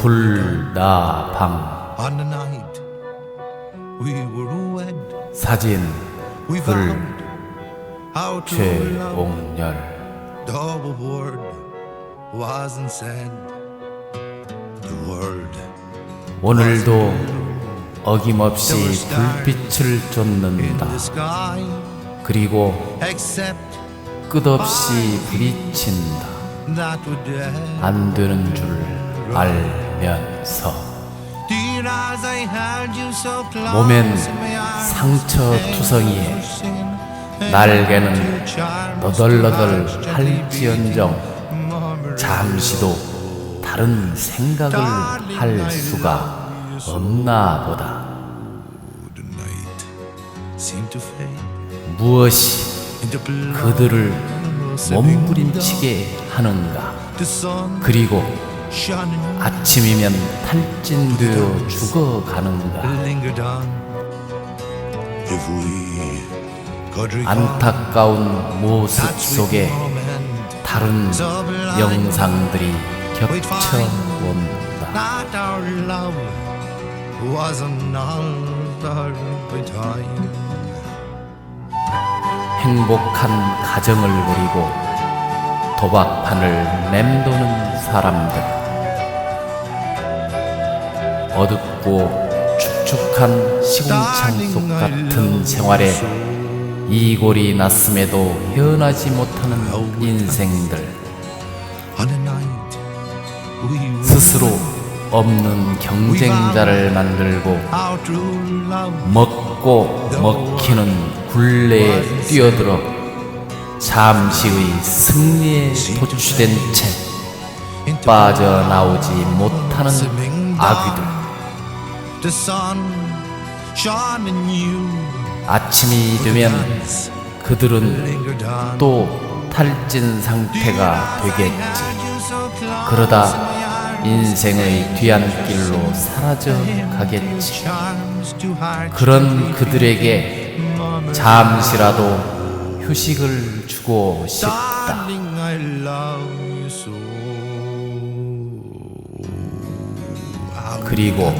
불나방 사진 love. 최옥렬 오늘도 어김없이 불빛을 쫓는다 그리고 끝없이 부딪힌다. 안 되는 줄 알면서 몸엔 in my arms, 상처 투성이에 날개는 너덜너덜 할지언정 잠시도 다른 생각을 할 수가 없나 보다 무엇이. 그들을 몸부림치게 하는가 그리고 아침이면 탈진되어 죽어가는가 안타까운 모습 속에 다른 영상들이 겹쳐온다. 행복한 가정을 그리고 도박판을 맴도는 사람들. 어둡고 축축한 시궁창 속 같은 생활에 이골이 났음에도 헤어나지 못하는 인생들. 스스로 없는 경쟁자를 만들고. 먹고 먹히는 굴레에 뛰어들어 잠시의 승리에 도취된 채 빠져나오지 못하는 아귀들. 아침이 되면 그들은. 또 탈진 상태가 되겠지 그러다 인생의 뒤안길로 사라져 가겠지. 그런 그들에게 잠시라도 휴식을 주고 싶다. 그리고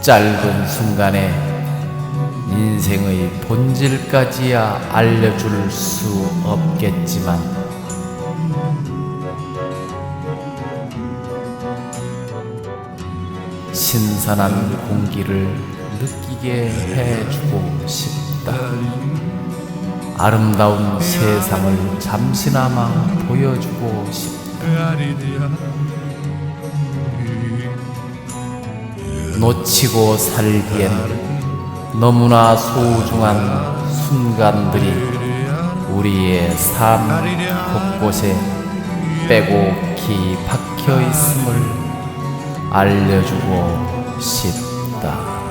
짧은 순간에 인생의 본질까지야 알려줄 수 없겠지만 신선한 공기를 느끼게 해주고 싶다. 아름다운 세상을 잠시나마 보여주고 싶다. 놓치고 살기엔 너무나 소중한 순간들이 우리의 삶 곳곳에 빼곡히 박혀 있음을 알려주고 싶다.